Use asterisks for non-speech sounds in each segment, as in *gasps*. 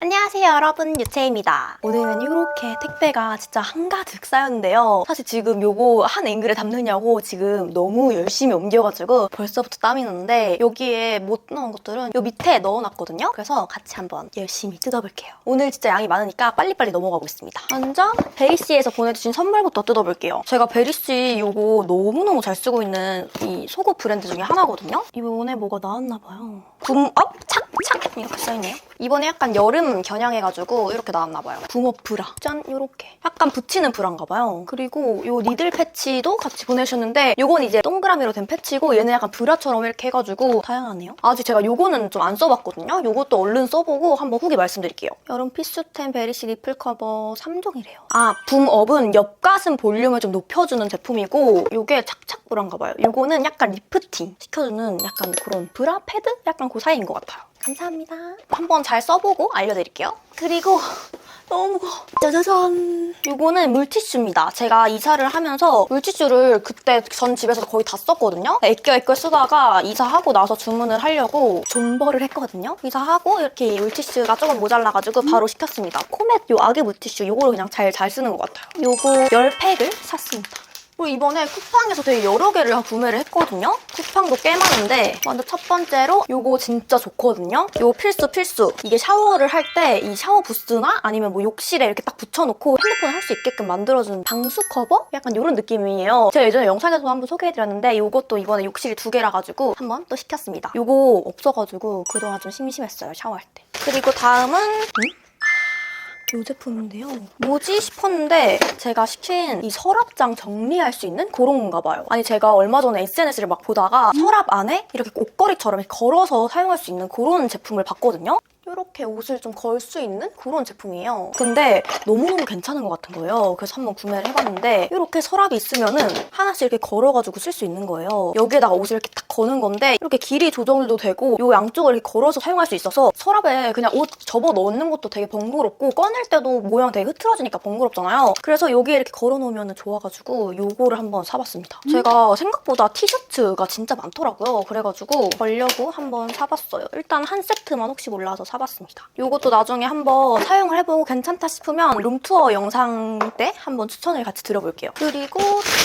안녕하세요 여러분. 유채입니다. 오늘은 이렇게 택배가 진짜 한가득 쌓였는데요. 사실 지금 요거 한 앵글에 담느냐고 지금 너무 열심히 옮겨가지고 벌써부터 땀이 나는데 여기에 못 넣은 것들은 요 밑에 넣어놨거든요. 그래서 같이 한번 열심히 뜯어볼게요. 오늘 진짜 양이 많으니까 빨리빨리 넘어가고 있습니다. 먼저 베리씨에서 보내주신 선물부터 뜯어볼게요. 제가 베리씨 요거 너무너무 잘 쓰고 있는 이 속옷 브랜드 중에 하나거든요. 이번에 뭐가 나왔나봐요. 붐업 착착 이렇게 써있네요. 이번에 약간 여름 겨냥해가지고 이렇게 나왔나봐요. 붐업 브라. 짠, 요렇게. 약간 붙이는 브라인가봐요. 그리고 요 니들 패치도 같이 보내주셨는데 요건 이제 동그라미로 된 패치고 얘는 약간 브라처럼 이렇게 해가지고 다양하네요. 아직 제가 요거는 좀 안 써봤거든요. 요것도 얼른 써보고 한번 후기 말씀드릴게요. 여름 피스템 베리시 리플 커버 3종이래요. 아, 붐업은 옆가슴 볼륨을 좀 높여주는 제품이고 요게 착착 브라인가봐요. 요거는 약간 리프팅 시켜주는 약간 그런 브라 패드? 약간 그 사이인 것 같아요. 감사합니다. 한번 잘 써보고 알려드릴게요. 그리고 *laughs* 너무 무거워. 짜자잔. 이거는 물티슈입니다. 제가 이사를 하면서 물티슈를 그때 전 집에서 거의 다 썼거든요. 애껴 애껴 쓰다가 이사하고 나서 주문을 하려고 존버를 했거든요. 이사하고 이렇게 물티슈가 조금 모자라가지고 바로 시켰습니다. 코멧 요 아기 물티슈 요거를 그냥 잘, 잘 쓰는 것 같아요. 요거 10팩을 샀습니다. 그리고 이번에 쿠팡에서 되게 여러 개를 구매를 했거든요. 쿠팡도 꽤 많은데 먼저 첫 번째로 요거 진짜 좋거든요. 요 필수 필수. 이게 샤워를 할 때 이 샤워 부스나 아니면 뭐 욕실에 이렇게 딱 붙여놓고 핸드폰 할수 있게끔 만들어주는 방수 커버? 약간 이런 느낌이에요. 제가 예전에 영상에서 한번 소개해드렸는데 요것도 이번에 욕실이 두 개라 가지고 한번 또 시켰습니다. 요거 없어가지고 그동안 좀 심심했어요 샤워할 때. 그리고 다음은 음? 이 제품인데요. 뭐지 싶었는데 제가 시킨 이 서랍장 정리할 수 있는 그런 건가 봐요. 아니 제가 얼마 전에 SNS를 막 보다가 서랍 안에 이렇게 옷걸이처럼 걸어서 사용할 수 있는 그런 제품을 봤거든요. 이렇게 옷을 좀 걸 수 있는 그런 제품이에요. 근데 너무너무 괜찮은 것 같은 거예요. 그래서 한번 구매를 해봤는데 이렇게 서랍이 있으면은 하나씩 이렇게 걸어가지고 쓸 수 있는 거예요. 여기에다가 옷을 이렇게 딱 거는 건데 이렇게 길이 조절도 되고 이 양쪽을 이렇게 걸어서 사용할 수 있어서 서랍에 그냥 옷 접어 넣는 것도 되게 번거롭고 꺼낼 때도 모양 되게 흐트러지니까 번거롭잖아요. 그래서 여기에 이렇게 걸어놓으면 좋아가지고 요거를 한번 사봤습니다. 제가 생각보다 티셔츠가 진짜 많더라고요. 그래가지고 걸려고 한번 사봤어요. 일단 한 세트만 혹시 몰라서 사 봤습니다. 요것도 나중에 한번 사용을 해보고 괜찮다 싶으면 룸투어 영상 때 한번 추천을 같이 드려볼게요. 그리고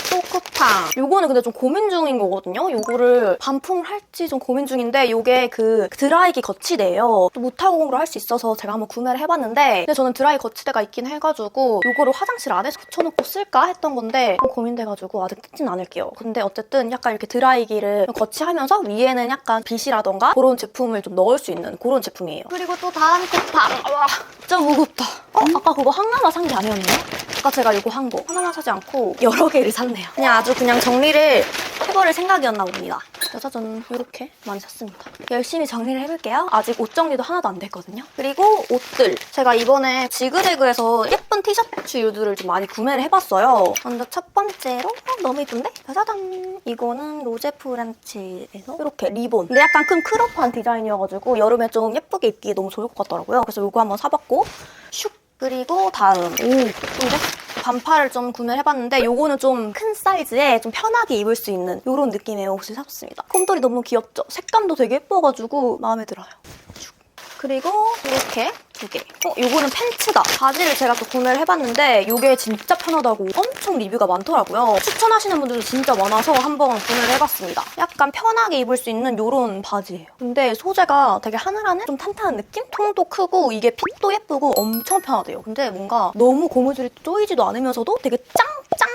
초코팡. 요거는 근데 좀 고민 중인 거거든요. 요거를 반품을 할지 좀 고민 중인데 요게 그 드라이기 거치대예요. 또 무타공으로 할 수 있어서 제가 한번 구매를 해봤는데 근데 저는 드라이 거치대가 있긴 해가지고 요거를 화장실 안에서 붙여놓고 쓸까 했던 건데 좀 고민돼가지고 아직 뜯진 않을게요. 근데 어쨌든 약간 이렇게 드라이기를 거치하면서 위에는 약간 빗이라던가 그런 제품을 좀 넣을 수 있는 그런 제품이에요. 그리고 또 다음 쿠팡. 와 진짜 무겁다. 어? 아까 그거 하나만 산 게 아니었나요? 아까 제가 이거 한 거 하나만 사지 않고 여러 개를 샀네요. 그냥 아주 그냥 정리를 해버릴 생각이었나 봅니다. 짜자잔 이렇게 많이 샀습니다. 열심히 정리를 해볼게요. 아직 옷 정리도 하나도 안 됐거든요. 그리고 옷들. 제가 이번에 지그재그에서 예쁜 티셔츠류들을 좀 많이 구매를 해봤어요. 먼저 첫 번째로 어, 너무 예쁜데? 짜자잔. 이거는 로제 프렌치에서 이렇게 리본. 근데 약간 큰 크롭한 디자인이어가지고 여름에 좀 예쁘게 입기 에 너무 좋을 것 같더라고요. 그래서 이거 한번 사봤고 슉. 그리고 다음. 오, 근데 반팔을 좀 구매를 해봤는데 요거는 좀 큰 사이즈에 좀 편하게 입을 수 있는 이런 느낌의 옷을 샀습니다. 콤돌이 너무 귀엽죠? 색감도 되게 예뻐가지고 마음에 들어요. 슉. 그리고 이렇게 두 개. 어, 요거는 팬츠다. 바지를 제가 또 구매를 해봤는데 요게 진짜 편하다고 엄청 리뷰가 많더라고요. 추천하시는 분들도 진짜 많아서 한번 구매를 해봤습니다. 약간 편하게 입을 수 있는 요런 바지예요. 근데 소재가 되게 하늘하늘 좀 탄탄한 느낌? 통도 크고 이게 핏도 예쁘고 엄청 편하대요. 근데 뭔가 너무 고무줄이 쪼이지도 않으면서도 되게 짱짱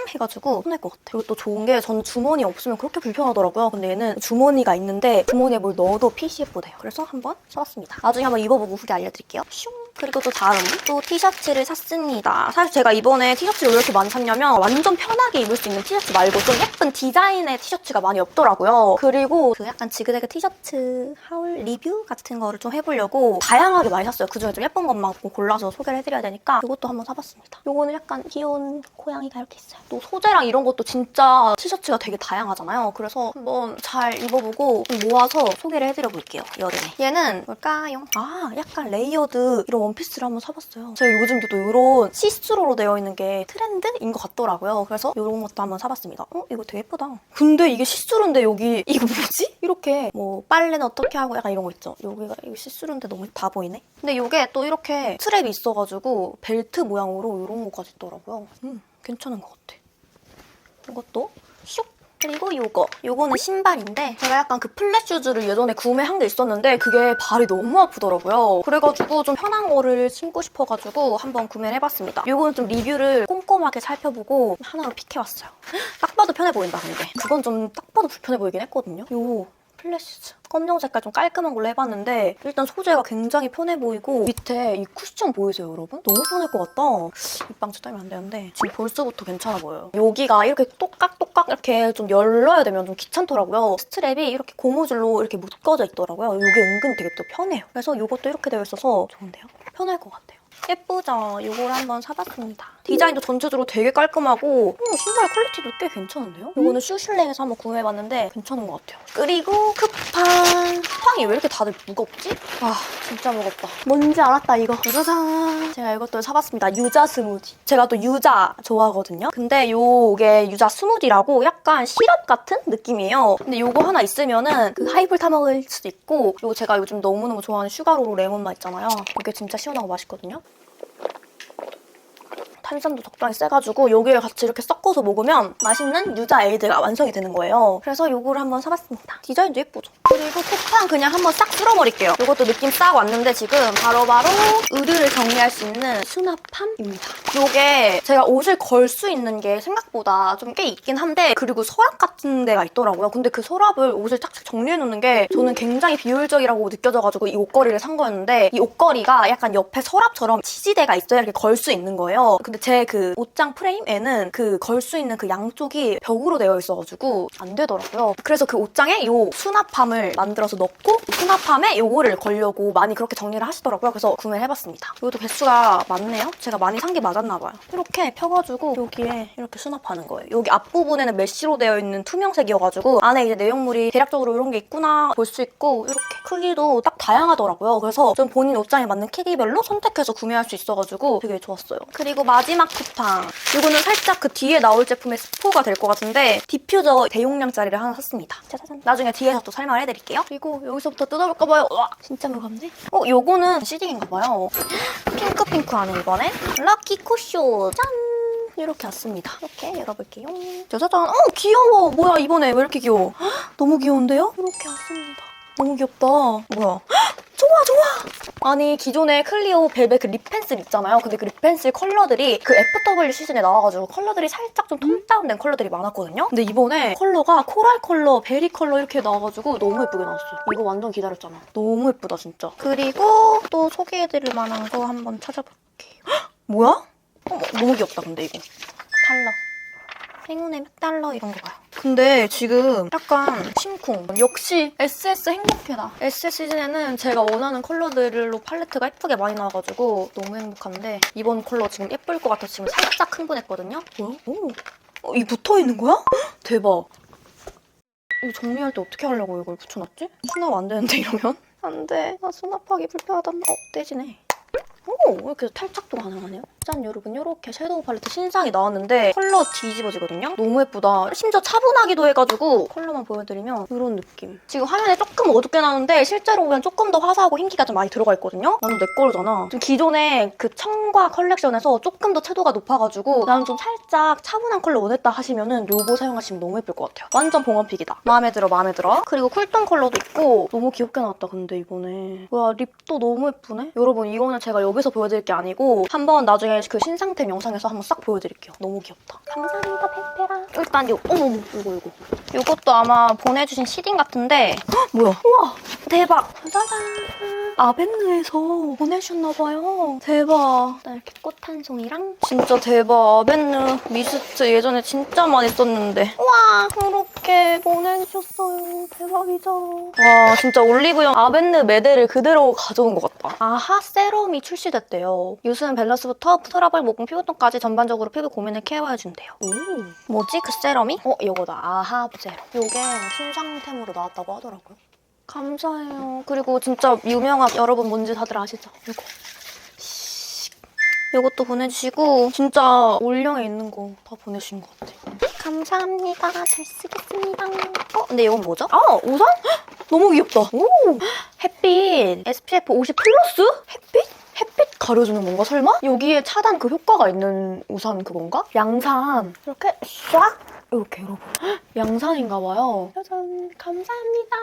해가지고 편할 것 같아요. 이것도 좋은 게 저는 주머니 없으면 그렇게 불편하더라고요. 근데 얘는 주머니가 있는데 주머니에 뭘 넣어도 핏이 예쁘대요. 그래서 한번 사봤습니다. 나중에 한번 입어보고 후기 알려드릴게요. 슝. 그리고 또 다음 또 티셔츠를 샀습니다. 사실 제가 이번에 티셔츠를 왜 이렇게 많이 샀냐면 완전 편하게 입을 수 있는 티셔츠 말고 좀 예쁜 디자인의 티셔츠가 많이 없더라고요. 그리고 그 약간 지그재그 티셔츠 하울 리뷰 같은 거를 좀 해보려고 다양하게 많이 샀어요. 그중에 좀 예쁜 것만 골라서 소개를 해드려야 되니까 이것도 한번 사봤습니다. 이거는 약간 귀여운 고양이가 이렇게 있어요. 또 소재랑 이런 것도 진짜 티셔츠가 되게 다양하잖아요. 그래서 한번 잘 입어보고 좀 모아서 소개를 해드려 볼게요. 여름에. 얘는 뭘까요? 아, 약간 레이어드 이런 원피스를 한번 사봤어요. 제가 요즘 또 이런 시스루로 되어 있는 게 트렌드인 것 같더라고요. 그래서 이런 것도 한번 사봤습니다. 어, 이거 되게 예쁘다. 근데 이게 시스루인데 여기 이거 뭐지? 이렇게 뭐 빨래는 어떻게 하고 약간 이런 거 있죠. 여기가 이거 시스루인데 너무 다 보이네. 근데 이게 또 이렇게 스트랩이 있어가지고 벨트 모양으로 이런 거까지 있더라고요. 음, 괜찮은 것 같아. 이것도? 슉. 그리고 요거. 요거는 신발인데 제가 약간 그 플랫 슈즈를 예전에 구매한 게 있었는데 그게 발이 너무 아프더라고요. 그래가지고 좀 편한 거를 신고 싶어가지고 한번 구매를 해봤습니다. 요거는 좀 리뷰를 꼼꼼하게 살펴보고 하나로 픽해왔어요. 딱 봐도 편해 보인다 근데. 그건 좀 딱 봐도 불편해 보이긴 했거든요. 요 플랫 슈즈. 검정 색깔 좀 깔끔한 걸로 해봤는데 일단 소재가 굉장히 편해 보이고 밑에 이 쿠션 보이세요 여러분? 너무 편할 것 같다. 입방지 따면 안 되는데. 지금 벌써부터 괜찮아 보여요. 여기가 이렇게 똑깍똑깍 이렇게 좀 열려야 되면 좀 귀찮더라고요. 스트랩이 이렇게 고무줄로 이렇게 묶어져 있더라고요. 이게 은근 되게 또 편해요. 그래서 이것도 이렇게 되어 있어서 좋은데요? 편할 것 같아요 예쁘죠? 이걸 한번 사봤습니다. 디자인도 전체적으로 되게 깔끔하고 음, 신발 퀄리티도 꽤 괜찮은데요? 이거는 슈슐랭에서 한번 구매해봤는데 괜찮은 것 같아요. 그리고 쿠팡. 쿠팡이 왜 이렇게 다들 무겁지? 아 진짜 무겁다. 뭔지 알았다 이거. 짜잔. 제가 이것도 사봤습니다. 유자 스무디. 제가 또 유자 좋아하거든요. 근데 요게 유자 스무디라고 약간 시럽 같은 느낌이에요. 근데 요거 하나 있으면은 그 하이볼 타 먹을 수도 있고 요거 제가 요즘 너무너무 좋아하는 슈가로로 레몬맛 있잖아요. 이게 진짜 시원하고 맛있거든요. 탄산도 적당히 세가지고 여기에 같이 이렇게 섞어서 먹으면 맛있는 유자 에이드가 완성이 되는 거예요. 그래서 요거를 한번 사봤습니다. 디자인도 예쁘죠? 그리고 쿠팡 그냥 한번 싹 쓸어버릴게요. 이것도 느낌 싹 왔는데 지금 바로바로 의류를 정리할 수 있는 수납함입니다. 요게 제가 옷을 걸 수 있는 게 생각보다 좀 꽤 있긴 한데 그리고 서랍 같은 데가 있더라고요. 근데 그 서랍을 옷을 착착 정리해놓는 게 저는 굉장히 비효율적이라고 느껴져가지고 이 옷걸이를 산 거였는데 이 옷걸이가 약간 옆에 서랍처럼 치지대가 있어야 이렇게 걸 수 있는 거예요. 근데 제 그 옷장 프레임에는 그 걸 수 있는 그 양쪽이 벽으로 되어 있어가지고 안 되더라고요. 그래서 그 옷장에 요 수납함을 만들어서 넣고 수납함에 요거를 걸려고 많이 그렇게 정리를 하시더라고요. 그래서 구매를 해봤습니다. 이것도 개수가 많네요. 제가 많이 산 게 맞았나 봐요. 이렇게 펴가지고 여기에 이렇게 수납하는 거예요. 여기 앞부분에는 메쉬로 되어 있는 투명색이어가지고 안에 이제 내용물이 대략적으로 이런 게 있구나 볼 수 있고 이렇게 크기도 딱 다양하더라고요. 그래서 좀 본인 옷장에 맞는 크기별로 선택해서 구매할 수 있어가지고 되게 좋았어요. 그리고 마지막 쿠팡. 이거는 살짝 그 뒤에 나올 제품의 스포가 될 것 같은데 디퓨저 대용량짜리를 하나 샀습니다. 짜자잔. 나중에 뒤에서 또 설명을 해드릴게요. 그리고 여기서부터 뜯어볼까봐요. 와 진짜 무겁네. 어 요거는 시딩인가봐요. 핑크핑크하네 이번에. 럭키 쿠쇼. 짠. 이렇게 왔습니다. 이렇게 열어볼게요. 짜자잔. 어 귀여워. 뭐야 이번에 왜 이렇게 귀여워? 헉, 너무 귀여운데요? 이렇게 왔습니다. 너무 귀엽다. 뭐야? *gasps* 좋아 좋아. 아니 기존에 클리오 벨벳 그 립펜슬 있잖아요. 근데 그 립펜슬 컬러들이 그 FW 시즌에 나와가지고 컬러들이 살짝 좀 톤 다운된 컬러들이 많았거든요. 근데 이번에 컬러가 코랄 컬러, 베리 컬러 이렇게 나와가지고 너무 예쁘게 나왔어요. 이거 완전 기다렸잖아. 너무 예쁘다 진짜. 그리고 또 소개해드릴 만한 거 한번 찾아볼게요. 헉, *gasps* 뭐야? 어머, 너무 귀엽다 근데 이거. 달러. 행운의 몇 달러 이런 거 봐요. 근데 지금 약간 심쿵. 역시 SS 행복해다. SS 시즌에는 제가 원하는 컬러들로 팔레트가 예쁘게 많이 나와가지고 너무 행복한데 이번 컬러 지금 예쁠 것 같아서 지금 살짝 흥분했거든요. 뭐야? 오. 어, 이 붙어 있는 거야? 헉, *gasps* 대박. 이거 정리할 때 어떻게 하려고 이걸 붙여놨지? 수납 안 되는데 이러면? 안 돼. 나 수납하기 불편하단 말. 어, 떼지네. 오, 이렇게 탈착도 가능하네요. 짠, 여러분. 이렇게 섀도우 팔레트 신상이 나왔는데 컬러 뒤집어지거든요? 너무 예쁘다. 심지어 차분하기도 해가지고 컬러만 보여드리면 이런 느낌. 지금 화면에 조금 어둡게 나오는데 실제로 보면 조금 더 화사하고 흰기가 좀 많이 들어가 있거든요? 나는 내 거잖아. 지금 기존에 그 청과 컬렉션에서 조금 더 채도가 높아가지고 나는 좀 살짝 차분한 컬러 원했다 하시면은 요거 사용하시면 너무 예쁠 것 같아요. 완전 봉원픽이다. 마음에 들어, 마음에 들어. 그리고 쿨톤 컬러도 있고 너무 귀엽게 나왔다, 근데 이번에. 와, 립도 너무 예쁘네? 여러분, 이거는 제가 여기서 보여드릴 게 아니고 한번 나중에 그 신상템 영상에서 한번 싹 보여드릴게요. 너무 귀엽다. 감사합니다, 펜페라. 일단 요, 어머, 이거, 이거. 요것도 아마 보내주신 시딩 같은데 헉, 뭐야? 우와, 대박. 짜잔. 아벤느에서 보내주셨나봐요. 대박. 일단 이렇게 꽃 한 송이랑 진짜 대박. 아벤느 미스트 예전에 진짜 많이 썼는데 우와, 그렇게 보내주셨어요. 대박이죠. 와, 진짜 올리브영 아벤느 매대를 그대로 가져온 것 같다. 아하 세럼이 출시됐대요. 유수는 밸런스부터 메이크업, 트러블, 모공, 피부톤까지 전반적으로 피부 고민을 케어해준대요. 오. 뭐지? 그 세럼이? 어, 이거다. 아하 세럼. 이게 신상템으로 나왔다고 하더라고요. 감사해요. 그리고 진짜 유명한 여러분 뭔지 다들 아시죠? 이거. 이것도 보내주시고 진짜 올영에 있는 거 다 보내주신 것 같아요. 감사합니다. 잘 쓰겠습니다. 어, 근데 이건 뭐죠? 아, 우산? 헉, *gasps* 너무 귀엽다. 오, het빛 SPF 50 플러스? 햇빛? 햇빛 가려주는 건가 설마? 여기에 차단 그 효과가 있는 우산 그건가? 양산 이렇게 싹 이렇게 여러분 헉, *gasps* 양산인가 봐요. 짜잔 감사합니다.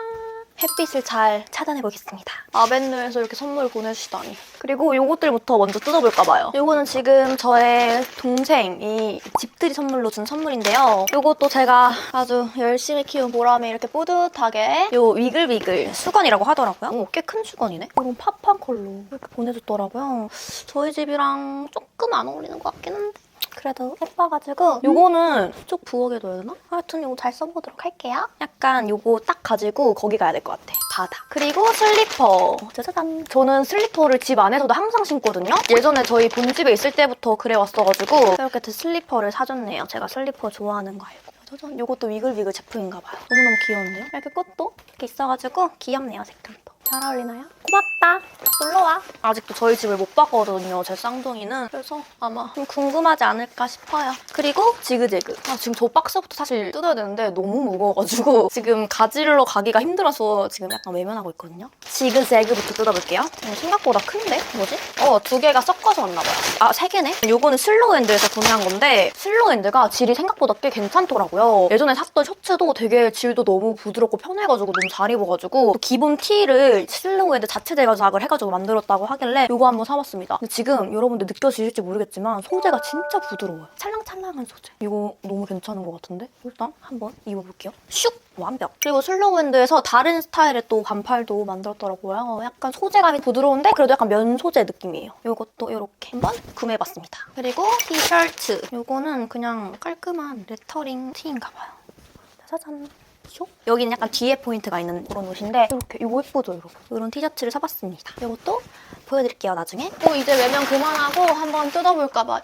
햇빛을 잘 차단해 보겠습니다. 아벤누에서 이렇게 선물 보내주시다니. 그리고 요것들부터 먼저 뜯어볼까 봐요. 요거는 지금 저의 동생이 집들이 선물로 준 선물인데요. 요것도 제가 아주 열심히 키운 보람에 이렇게 뿌듯하게 요 위글위글 수건이라고 하더라고요. 오, 꽤 큰 수건이네. 이런 팝한 컬러 이렇게 보내줬더라고요. 저희 집이랑 조금 안 어울리는 것 같긴 한데 그래도 예뻐가지고 요거는 쭉 부엌에 둬야 되나? 하여튼 요거 잘 써보도록 할게요. 약간 요거 딱 가지고 거기 가야 될 것 같아. 바다. 그리고 슬리퍼. 짜자잔. 저는 슬리퍼를 집 안에서도 항상 신거든요. 예전에 저희 본집에 있을 때부터 그래 왔어가지고 이렇게 또 슬리퍼를 사줬네요. 제가 슬리퍼 좋아하는 거 알고. 짜잔. 요것도 위글위글 제품인가 봐요. 너무너무 귀여운데요? 이렇게 꽃도 이렇게 있어가지고 귀엽네요, 색감도. 잘 어울리나요? 고맙다. 놀러와. 아직도 저희 집을 못 봤거든요, 제 쌍둥이는. 그래서 아마 좀 궁금하지 않을까 싶어요. 그리고 지그재그. 아, 지금 저 박스부터 사실 뜯어야 되는데 너무 무거워가지고 *laughs* 지금 가지러 가기가 힘들어서 지금 약간 외면하고 있거든요. 지그재그부터 뜯어볼게요. 어, 생각보다 큰데? 뭐지? 어, 두 개가 섞어서 왔나봐요. 아, 세 개네? 요거는 슬로우핸드에서 구매한 건데 슬로우핸드가 질이 생각보다 꽤 괜찮더라고요. 예전에 샀던 셔츠도 되게 질도 너무 부드럽고 편해가지고 너무 잘 입어가지고 또 기본 티를 슬로우핸드 자체 제작을 해가지고 만들었다고 하길래 요거 한번 사봤습니다. 근데 지금 여러분들 느껴지실지 모르겠지만 소재가 진짜 부드러워요. 찰랑찰랑한 소재. 이거 너무 괜찮은 것 같은데? 일단 한번 입어볼게요. 슉! 완벽. 그리고 슬로우핸드에서 다른 스타일의 또 반팔도 만들었더라고요. 약간 소재감이 부드러운데 그래도 약간 면 소재 느낌이에요. 이것도 이렇게 한번 구매해봤습니다. 그리고 티셔츠. 이거는 그냥 깔끔한 레터링 티인가 봐요. 짜잔. 슉. 여기는 약간 뒤에 포인트가 있는 그런 옷인데 이렇게 이거 예쁘죠, 여러분? 이런 티셔츠를 사봤습니다. 이것도 보여드릴게요, 나중에. 또 이제 외면 그만하고 한번 뜯어볼까 봐요.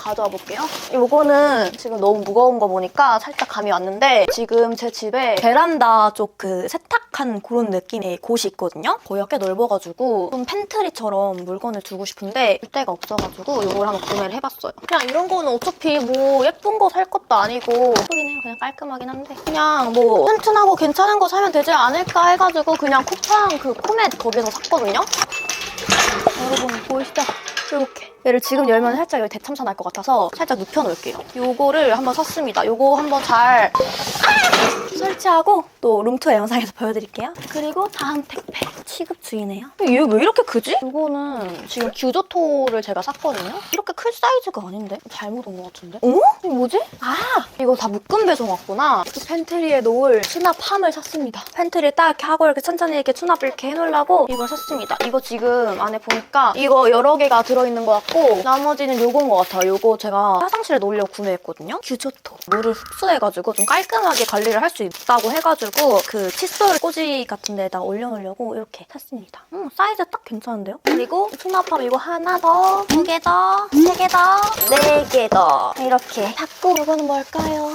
가져와 볼게요. 이거는 지금 너무 무거운 거 보니까 살짝 감이 왔는데 지금 제 집에 베란다 쪽 그 세탁한 그런 느낌의 곳이 있거든요. 거기가 꽤 넓어가지고 좀 팬트리처럼 물건을 두고 싶은데 줄 데가 없어가지고 이걸 한번 구매를 해봤어요. 그냥 이런 거는 어차피 뭐 예쁜 거 살 것도 아니고 예쁘긴 해요. 그냥 깔끔하긴 한데 그냥 뭐 튼튼하고 괜찮은 거 사면 되지 않을까 해가지고 그냥 쿠팡 그 코멧 거기서 샀거든요. 여러분 보이시죠? 이렇게 얘를 지금 열면 살짝 여기 대참사 날 것 같아서 살짝 눕혀놓을게요. 요거를 한번 샀습니다. 요거 한번 잘 설치하고 또 룸투어 영상에서 보여드릴게요. 그리고 다음 택배 취급 중이네요. 얘 왜 이렇게 크지? 이거는 지금 규조토를 제가 샀거든요. 이렇게 클 사이즈가 아닌데 잘못 온 것 같은데. 어? 이거 뭐지? 아 이거 다 묶음 배송 왔구나. 그 팬트리에 놓을 수납함을 샀습니다. 팬트리 딱 이렇게 하고 이렇게 천천히 이렇게 수납을 이렇게 해놓으려고 이걸 샀습니다. 이거 지금 안에 보니까 이거 여러 개가 들어있는 것 같고 나머지는 요거인 것 같아요. 요거 제가 화장실에 놓으려고 구매했거든요. 규조토. 물을 흡수해가지고 좀 깔끔하게 관리를 할 수 있다고 해가지고 그 칫솔 꽂이 같은 데다가 올려놓으려고 이렇게 샀습니다. 음, 사이즈 딱 괜찮은데요? 그리고 수납함 이거 하나 더, 두 개 더, 세 개 더, 네 개 더. 이렇게 닫고 이거는 뭘까요?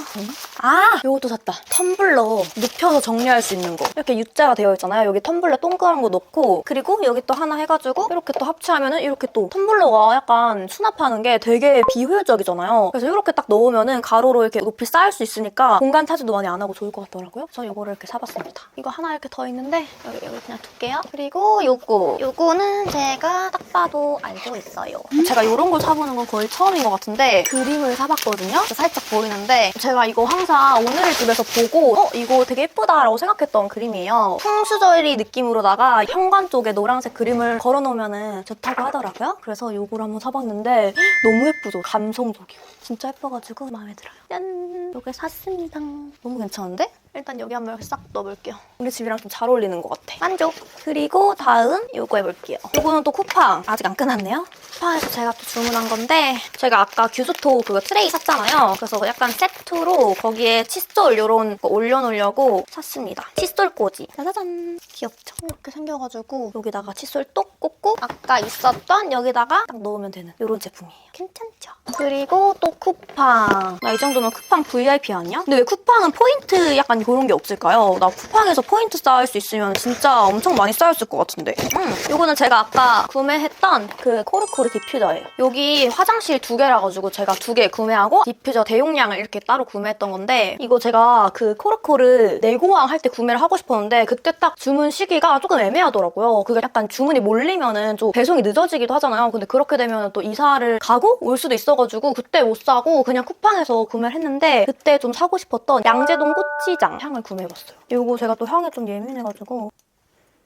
아! 요것도 샀다. 텀블러 눕혀서 정리할 수 있는 거. 이렇게 U자가 되어 있잖아요. 여기 텀블러 동그란 거 넣고 그리고 여기 또 하나 해가지고 이렇게 또 합치하면은 이렇게 또 텀블러가 약간 수납하는 게 되게 비효율적이잖아요. 그래서 이렇게 딱 넣으면은 가로로 이렇게 높이 쌓일 수 있으니까 공간 차지도 많이 안 하고 좋을 것 같더라고요. 그래서 이거를 이렇게 사봤습니다. 이거 하나 이렇게 더 있는데 여기, 여기 그냥 둘게요. 그리고 요거. 요거는 제가 딱 봐도 알고 있어요. 제가 이런 걸 사보는 건 거의 처음인 것 같은데 그림을 사봤거든요. 살짝 보이는데 제가 이거 항상 오늘의 집에서 보고 어 이거 되게 예쁘다라고 생각했던 그림이에요. 풍수저리 느낌으로다가 현관 쪽에 노란색 그림을 걸어놓으면 좋다고 하더라고요. 그래서 이걸 한번 사봤는데 너무 예쁘죠? 감성적이고 진짜 예뻐가지고 마음에 들어요. 짠! 이게 샀습니다. 너무 괜찮은데? 일단 여기 한번 싹 넣어볼게요. 우리 집이랑 좀 잘 어울리는 것 같아. 만족. 그리고 다음 이거 해볼게요. 이거는 또 쿠팡. 아직 안 끝났네요. 쿠팡에서 제가 또 주문한 건데 제가 아까 규수토 그거 트레이 샀잖아요. 그래서 약간 세트로 거기에 칫솔 이런 거 올려놓으려고 샀습니다. 칫솔 꽂이. 짜자잔. 귀엽죠? 이렇게 생겨가지고 여기다가 칫솔 똑 꽂고 아까 있었던 여기다가 딱 넣으면 되는 이런 제품이에요. 괜찮죠? 그리고 또 쿠팡. 나 이 정도면 쿠팡 VIP 아니야? 근데 왜 쿠팡은 포인트 약간 그런 게 없을까요? 나 쿠팡에서 포인트 쌓을 수 있으면 진짜 엄청 많이 쌓였을 것 같은데. 음, 이거는 제가 아까 구매했던 그 코르코르 디퓨저예요. 여기 화장실 두 개라 가지고 제가 두 개 구매하고 디퓨저 대용량을 이렇게 따로 구매했던 건데 이거 제가 그 코르코르 내고왕 할 때 구매를 하고 싶었는데 그때 딱 주문 시기가 조금 애매하더라고요. 그게 약간 주문이 몰리면은 좀 배송이 늦어지기도 하잖아요. 근데 그렇게 되면 또 이사를 가고 올 수도 있어가지고 그때 못 사고 그냥 쿠팡에서 구매를 했는데 그때 좀 사고 싶었던 양재동 꽃시장 향을 구매해봤어요. 이거 제가 또 향에 좀 예민해가지고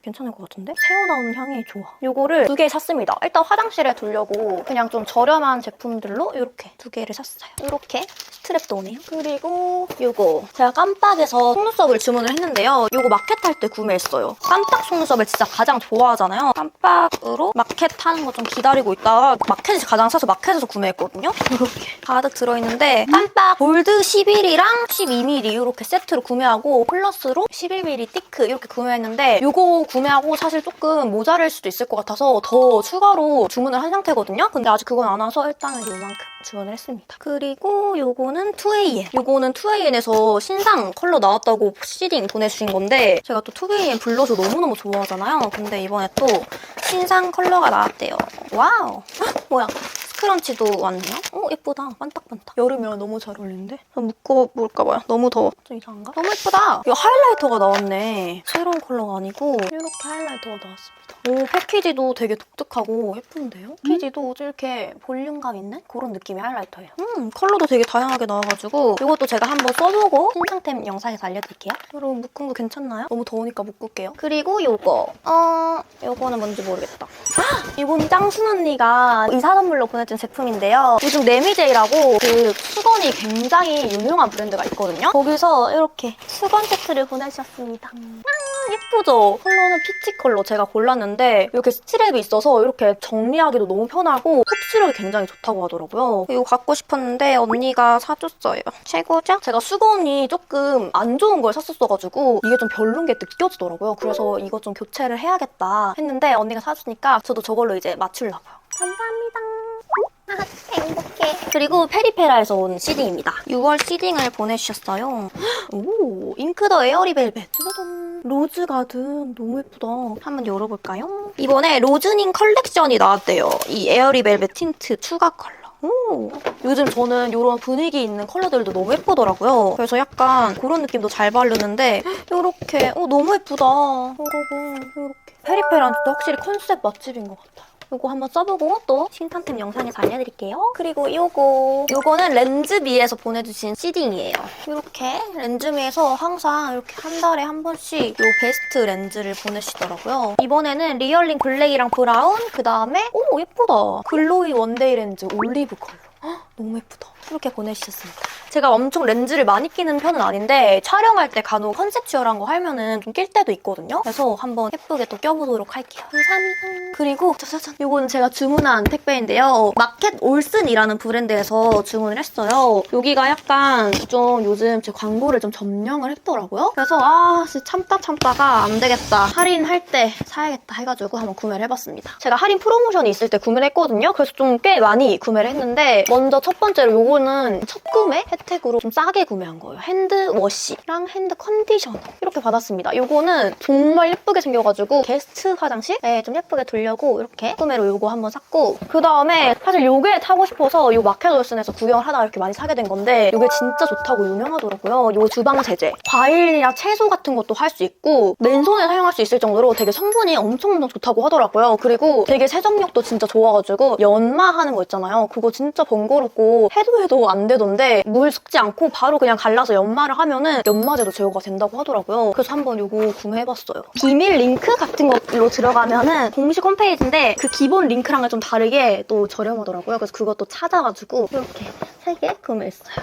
괜찮을 것 같은데? 새어 나오는 향이 좋아. 요거를 두 개 샀습니다. 일단 화장실에 두려고 그냥 좀 저렴한 제품들로 이렇게 두 개를 샀어요. 이렇게 스트랩도 오네요. 그리고 요거 제가 깜빡에서 속눈썹을 주문을 했는데요. 요거 마켓 할 때 구매했어요. 깜빡 속눈썹을 진짜 가장 좋아하잖아요. 깜빡으로 마켓 하는 거 좀 기다리고 있다가 마켓에서 가장 사서 마켓에서 구매했거든요. *laughs* 이렇게 가득 들어있는데 깜빡 볼드 11이랑 12mm 이렇게 세트로 구매하고 플러스로 11mm 티크 이렇게 구매했는데 요거 구매하고 사실 조금 모자랄 수도 있을 것 같아서 더 추가로 주문을 한 상태거든요. 근데 아직 그건 안 와서 일단은 요만큼 주문을 했습니다. 그리고 요거는 2AM. 요거는 2AN에서 신상 컬러 나왔다고 시딩 보내주신 건데 제가 또 2AM 블러셔 너무너무 좋아하잖아요. 근데 이번에 또 신상 컬러가 나왔대요. 와우. 헉, 뭐야. 스크런치도 왔네요. 어 예쁘다. 반딱반딱. 여름이랑 너무 잘 어울리는데? 묶어 볼까 봐요. 너무 더워. 좀 이상한가? 너무 예쁘다. 이거 하이라이터가 나왔네. 새로운 컬러가 아니고 이렇게 하이라이터가 나왔습니다. 오 패키지도 되게 독특하고 예쁜데요? 패키지도 이렇게 볼륨감 있는 그런 느낌의 하이라이터예요. 음 컬러도 되게 다양하게 나와가지고 이것도 제가 한번 써보고 신상템 영상에서 알려드릴게요. 여러분 묶은 거 괜찮나요? 너무 더우니까 묶을게요. 그리고 요거 어 요거는 뭔지 모르겠다. 이건 짱순 언니가 이사 선물로 보내 준 제품인데요. 요즘 네미제이라고 그 수건이 굉장히 유명한 브랜드가 있거든요. 거기서 이렇게 수건 세트를 보내주셨습니다. 음, 예쁘죠? 컬러는 피치 컬러 제가 골랐는데 이렇게 스트랩이 있어서 이렇게 정리하기도 너무 편하고 흡수력이 굉장히 좋다고 하더라고요. 이거 갖고 싶었는데 언니가 사줬어요. 최고죠? 제가 수건이 조금 안 좋은 걸 샀었어가지고 이게 좀 별론 게 느껴지더라고요. 그래서 이거 좀 교체를 해야겠다 했는데 언니가 사주니까 저도 저걸로 이제 맞추려고요. 감사합니다. 아, 행복해. 그리고 페리페라에서 온 시딩입니다. 6월 시딩을 보내주셨어요. *gasps* 오, 잉크 더 에어리 벨벳. 로즈 가든 너무 예쁘다. 한번 열어볼까요? 이번에 로즈닝 컬렉션이 나왔대요. 이 에어리 벨벳 틴트 추가 컬러. 오, 요즘 저는 이런 분위기 있는 컬러들도 너무 예쁘더라고요. 그래서 약간 그런 느낌도 잘 바르는데 이렇게 어 너무 예쁘다. 여러분 이렇게 페리페라한테 확실히 컨셉 맛집인 것 같아요. 이거 한번 써보고 또 신상템 영상에서 알려드릴게요. 그리고 이거 이거는 렌즈비에서 보내주신 시딩이에요. 이렇게 렌즈비에서 항상 이렇게 한 달에 한 번씩 이 베스트 렌즈를 보내시더라고요. 이번에는 리얼링 블랙이랑 브라운 그 다음에 오 예쁘다. 글로이 원데이 렌즈 올리브 컬러. 헉, 너무 예쁘다. 이렇게 보내주셨습니다. 제가 엄청 렌즈를 많이 끼는 편은 아닌데 촬영할 때 간혹 컨셉추얼한 거 하면은 좀 낄 때도 있거든요. 그래서 한번 예쁘게 또 껴보도록 할게요. 감사합니다. 그리고 짜자잔 이거는 제가 주문한 택배인데요. 마켓 올슨이라는 브랜드에서 주문을 했어요. 여기가 약간 좀 요즘 제 광고를 좀 점령을 했더라고요. 그래서 아 참다 참다가 안 되겠다. 할인할 때 사야겠다 해가지고 한번 구매를 해봤습니다. 제가 할인 프로모션이 있을 때 구매를 했거든요. 그래서 좀 꽤 많이 구매를 했는데 먼저 첫 번째로 요거는 첫 구매 혜택으로 좀 싸게 구매한 거예요. 핸드워시랑 핸드 컨디셔너 이렇게 받았습니다. 요거는 정말 예쁘게 생겨가지고 게스트 화장실에 좀 예쁘게 두려고 이렇게 구매로 요거 한번 샀고 그 다음에 사실 요게 타고 싶어서 요 마켓 올슨에서 구경을 하다가 이렇게 많이 사게 된 건데 요게 진짜 좋다고 유명하더라고요. 요 주방 세제 과일이나 채소 같은 것도 할 수 있고 맨손에 사용할 수 있을 정도로 되게 성분이 엄청 엄청 좋다고 하더라고요. 그리고 되게 세정력도 진짜 좋아가지고 연마하는 거 있잖아요. 그거 진짜 번거롭고 해도 해도 안 되던데 물 섞지 않고 바로 그냥 갈라서 연마를 하면은 연마제도 제거가 된다고 하더라고요. 그래서 한번 요거 구매해봤어요. 비밀 링크 같은 걸로 들어가면은 공식 홈페이지인데 그 기본 링크랑은 좀 다르게 또 저렴하더라고요. 그래서 그것도 찾아가지고 이렇게 3개 구매했어요.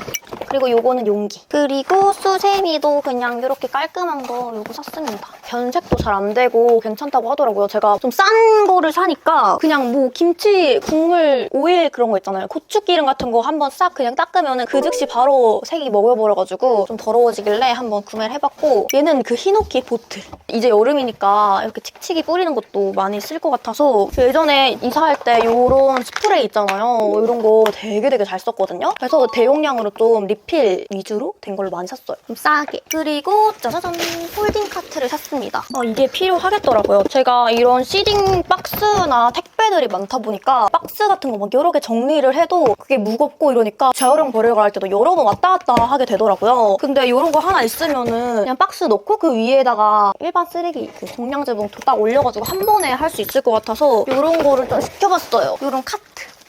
그리고 요거는 용기. 그리고 수세미도 그냥 이렇게 깔끔한 거 요거 샀습니다. 변색도 잘 안 되고 괜찮다고 하더라고요. 제가 좀 싼 거를 사니까 그냥 뭐 김치, 국물, 오일 그런 거 있잖아요. 고추기름 같은 거 한번 싹 그냥 닦으면 그 즉시 바로 색이 먹여버려가지고 좀 더러워지길래 한번 구매를 해봤고 얘는 그 히노키 보틀. 이제 여름이니까 이렇게 칙칙이 뿌리는 것도 많이 쓸 것 같아서 예전에 이사할 때 이런 스프레이 있잖아요. 이런 거 되게 되게 잘 썼거든요. 그래서 대용량으로 좀 리필 위주로 된 걸로 많이 샀어요. 좀 싸게. 그리고 짜자잔 폴딩 카트를 샀습니다. 어, 이게 필요하겠더라고요. 제가 이런 시딩 박스나 택배들이 많다 보니까 박스 같은 거 막 여러 개 정리를 해도 그게 무겁고 이러니까 재활용 버리러 갈 때도 여러 번 왔다 갔다 하게 되더라고요. 근데 이런 거 하나 있으면은 그냥 박스 넣고 그 위에다가 일반 쓰레기 그 종량제 봉투 딱 올려가지고 한 번에 할 수 있을 것 같아서 이런 거를 좀 시켜봤어요. 이런 카트.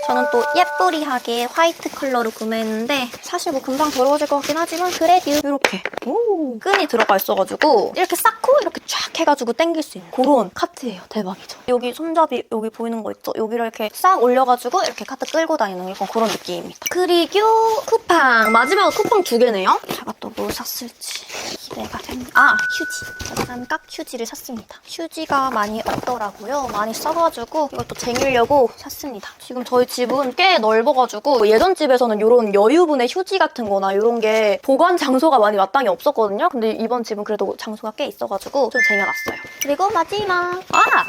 저는 또 예쁘리하게 화이트 컬러로 구매했는데 사실 뭐 금방 더러워질 것 같긴 하지만 그래도 이렇게 오, 끈이 들어가 있어가지고 이렇게 쌓고 이렇게 쫙 해가지고 당길 수 있는 그런 카트예요. 대박이죠. 여기 손잡이 여기 보이는 거 있죠? 여기를 이렇게 싹 올려가지고 이렇게 카트 끌고 다니는 약간 그런 느낌입니다. 그리고 쿠팡 마지막으로 쿠팡 두 개네요. 제가 또뭐 샀을지 기대가 됩니다. 아 휴지. 짜잔 깍 휴지를 샀습니다. 휴지가 많이 없더라고요. 많이 써가지고 이것도 쟁이려고 샀습니다. 지금 저희 집은 꽤 넓어가지고 예전 집에서는 이런 여유분의 휴지 같은 거나 이런 게 보관 장소가 많이 마땅히 없었거든요. 근데 이번 집은 그래도 장소가 꽤 있어가지고 좀 쟁여놨어요. 그리고 마지막 아!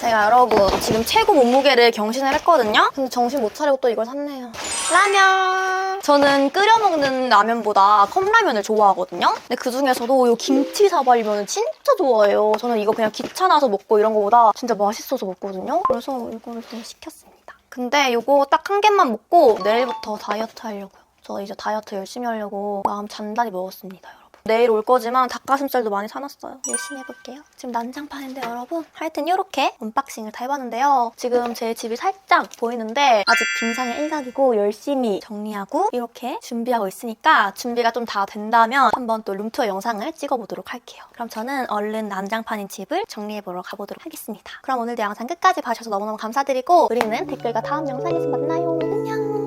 제가 여러분 지금 최고 몸무게를 경신을 했거든요. 근데 정신 못 차리고 또 이걸 샀네요. 라면. 저는 끓여 먹는 라면보다 컵라면을 좋아하거든요. 근데 그 중에서도 이 김치 사발면 진짜 좋아해요. 저는 이거 그냥 귀찮아서 먹고 이런 거보다 진짜 맛있어서 먹거든요. 그래서 이거를 또 시켰습니다. 근데 이거 딱 한 개만 먹고 내일부터 다이어트 하려고요. 저 이제 다이어트 열심히 하려고 마음 단단히 먹었습니다. 내일 올 거지만 닭가슴살도 많이 사놨어요. 열심히 해볼게요. 지금 난장판인데 여러분 하여튼 이렇게 언박싱을 다 해봤는데요. 지금 제 집이 살짝 보이는데 아직 빙상의 일각이고 열심히 정리하고 이렇게 준비하고 있으니까 준비가 좀 다 된다면 한번 또 룸투어 영상을 찍어보도록 할게요. 그럼 저는 얼른 난장판인 집을 정리해보러 가보도록 하겠습니다. 그럼 오늘도 영상 끝까지 봐주셔서 너무너무 감사드리고 우리는 댓글과 다음 영상에서 만나요. 안녕!